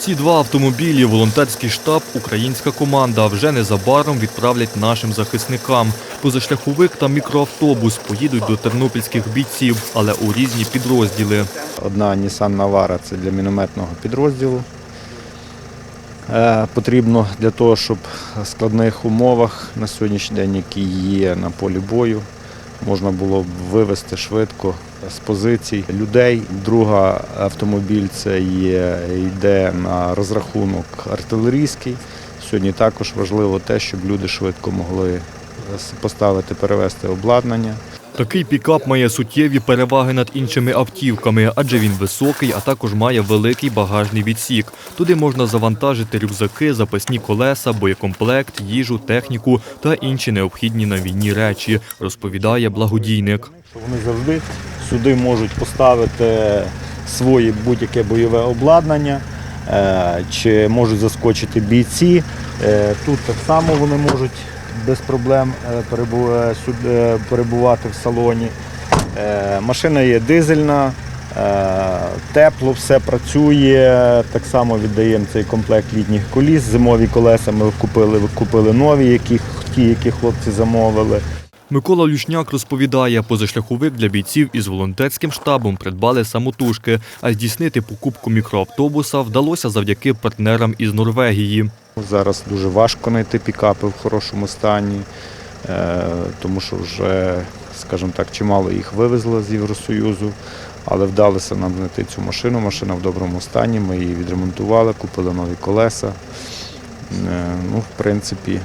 Ці два автомобілі, волонтерський штаб, українська команда вже незабаром відправлять нашим захисникам. Позашляховик та мікроавтобус поїдуть до тернопільських бійців, але у різні підрозділи. Одна Nissan Navara – це для мінометного підрозділу. Е, Потрібно для того, щоб в складних умовах на сьогоднішній день, які є на полі бою, можна було б вивезти швидко з позицій людей. Друга автомобіль це є, йде на розрахунок артилерійський. Сьогодні також важливо те, щоб люди швидко могли поставити, перевести обладнання. Такий пікап має суттєві переваги над іншими автівками, адже він високий, а також має великий багажний відсік. Туди можна завантажити рюкзаки, запасні колеса, боєкомплект, їжу, техніку та інші необхідні на війні речі, розповідає благодійник. вони завжди сюди можуть поставити своє будь-яке бойове обладнання, е, чи можуть заскочити бійці. Е, Тут так само вони можуть без проблем е, е, е, перебувати в салоні. Машина є дизельна, тепло, все працює. Так само віддаємо цей комплект літніх коліс. Зимові колеса ми купили, купили нові, які, ті, які хлопці замовили. Микола Лючняк розповідає, позашляховик для бійців із волонтерським штабом придбали самотужки, а здійснити покупку мікроавтобуса вдалося завдяки партнерам із Норвегії. Зараз дуже важко знайти пікапи в хорошому стані, е, тому що вже, скажімо так, чимало їх вивезли з Євросоюзу, але вдалося нам знайти цю машину. Машина в доброму стані. Ми її відремонтували, купили нові колеса. Е, Ну, в принципі,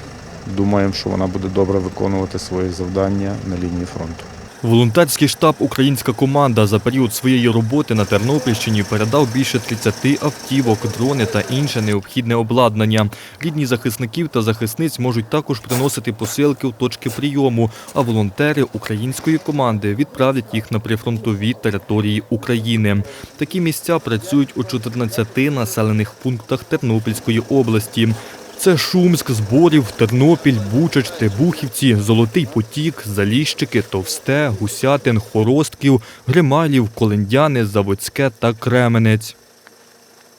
думаємо, що вона буде добре виконувати свої завдання на лінії фронту. Волонтерський штаб Українська команда за період своєї роботи на Тернопільщині передав більше 30 автівок, дрони та інше необхідне обладнання. Рідні захисників та захисниць можуть також приносити посилки в точки прийому, а волонтери української команди відправлять їх на прифронтові території України. Такі місця працюють у 14 населених пунктах Тернопільської області. Це Шумськ, Зборів, Тернопіль, Бучач, Тебухівці, Золотий Потік, Заліщики, Товсте, Гусятин, Хоростків, Грималів, Колендяни, Заводське та Кременець.